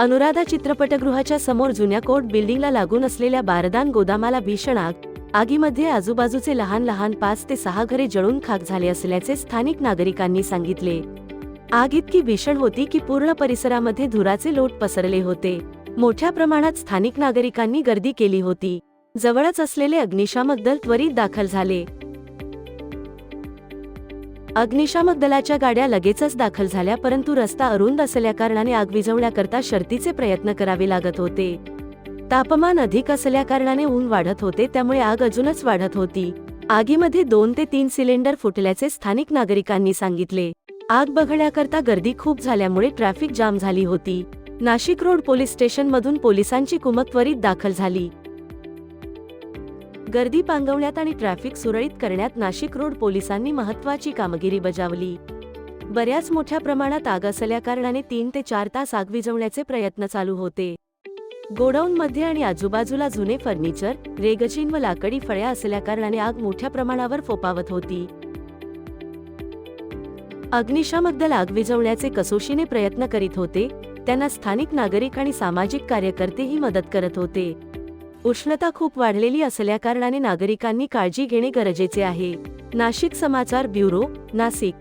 अनुराधा चित्रपटगृहाच्या समोर जुन्या कोर्ट बिल्डिंगला लागून असलेल्या बारदान गोदामाला भीषण आग. आगीमध्ये आजूबाजूचे लहान लहान पाच ते सहा घरे जळून खाक झाले असल्याचे स्थानिक नागरिकांनी सांगितले. आग इतकी भीषण होती की पूर्ण परिसरामध्ये धुराचे लोट पसरले होते. मोठ्या प्रमाणात स्थानिक नागरिकांनी गर्दी केली होती. जवळच असलेले अग्निशामक दल त्वरित दाखल झाले. अग्निशामक दलाच्या गाड्या लगेचच दाखल झाल्या परंतु रस्ता अरुंद असल्याकारणाने आग विझवण्याकरता शर्तीचे प्रयत्न करावे लागत होते. तापमान अधिक असल्याकारणाने ऊन वाढत होते त्यामुळे आग अजूनच वाढत होती. आगीमध्ये दोन ते तीन सिलेंडर फुटल्याचे स्थानिक नागरिकांनी सांगितले. आग बघण्याकरता गर्दी खूप झाल्यामुळे ट्रॅफिक जाम झाली होती. नाशिक रोड पोलीस स्टेशनमधून पोलिसांची कुमक त्वरित दाखल झाली. गर्दी पांगवण्यात आणि ट्रॅफिक सुरळीत करण्यात नाशिक रोड पोलिसांनी महत्वाची कामगिरी बजावली. बऱ्याच मोठ्या प्रमाणात आग असल्याकारणाने तीन ते चार तास आग विझवण्याचे प्रयत्न चालू होते. गोडाऊनमध्ये आणि आजूबाजूला जुने फर्निचर रेगचीन व लाकडी फळ्या असल्याकारणाने आग मोठ्या प्रमाणावर फोपावत होती. अग्निशामक दल आग विझवण्याचे कसोशीने प्रयत्न करीत होते त्यांना स्थानिक नागरिक आणि सामाजिक कार्यकर्तेही मदत करत होते. उष्णता खूप वाढलेली असल्याकारणाने नागरिकांनी काळजी घेणे गरजेचे आहे. नाशिक समाचार ब्युरो नाशिक